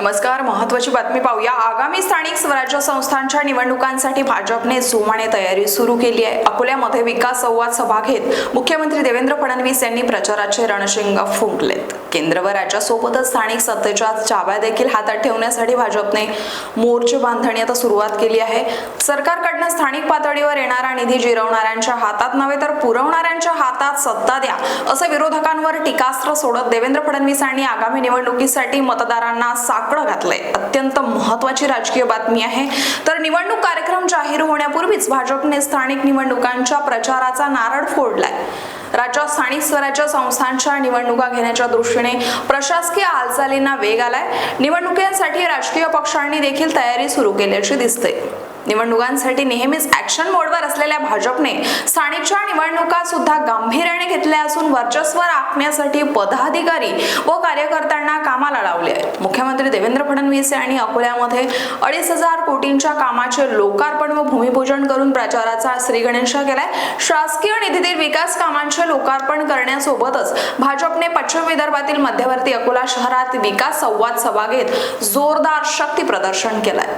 नमस्कार महत्वाची बातमी पाहूया. आगामी स्थानिक स्वराज्य संस्थांच्या निवडणुकांसाठी भाजपने जोमाने तयारी सुरू केली आहे. अकोल्यामध्ये विकास संवाद सभा घेत मुख्यमंत्री देवेंद्र फडणवीस यांनी प्रचाराचे रणशिंग फुंकलेत. केंद्र व राज्यासोबतच स्थानिक सत्तेच्या चाव्या देखील हातात ठेवण्यासाठी भाजपने मोर्चे बांधणी आता सुरुवात केली आहे. सरकारकडनं स्थानिक पातळीवर येणारा निधी जिरवणाऱ्यांच्या हातात नव्हे तर पुरवणाऱ्यांच्या हातात सत्ता द्या असं विरोधकांवर टीकास्त्र सोडत देवेंद्र फडणवीसांनी आगामी निवडणुकीसाठी मतदारांना साकडं घातलंय. अत्यंत महत्वाची राजकीय बातमी आहे. तर निवडणूक कार्यक्रम जाहीर होण्यापूर्वीच भाजपने स्थानिक निवडणुकांच्या प्रचाराचा नारळ फोडलाय. राज्यात स्थानिक स्वराज्य संस्थांच्या निवडणुका घेण्याच्या दृष्टीने प्रशासकीय हालचालींना वेग आलाय. निवडणुकांसाठी राजकीय पक्षांनी देखील तयारी सुरू केल्याचे दिसते. निवडणुकांसाठी नेहमीच ऍक्शन मोडवर असलेल्या भाजपने स्थानिकच्या निवडणुका सुद्धा गांभीर्याने घेतल्या असून वर्चस्व राखण्यासाठी पदाधिकारी व कार्यकर्त्यांना कामाला लावले आहे मुख्यमंत्री देवेंद्र फडणवीस यांनी अकोल्यामध्ये अडीच हजार कोटींच्या कामाचे लोकार्पण व भूमिपूजन करून प्रचाराचा श्रीगणेशा केलाय. शासकीय निधीतील विकास कामांचे लोकार्पण करण्यासोबतच भाजपने पश्चिम विदर्भातील मध्यवर्ती अकोला शहरात विकास संवाद सभा घेत जोरदार शक्ती प्रदर्शन केलंय.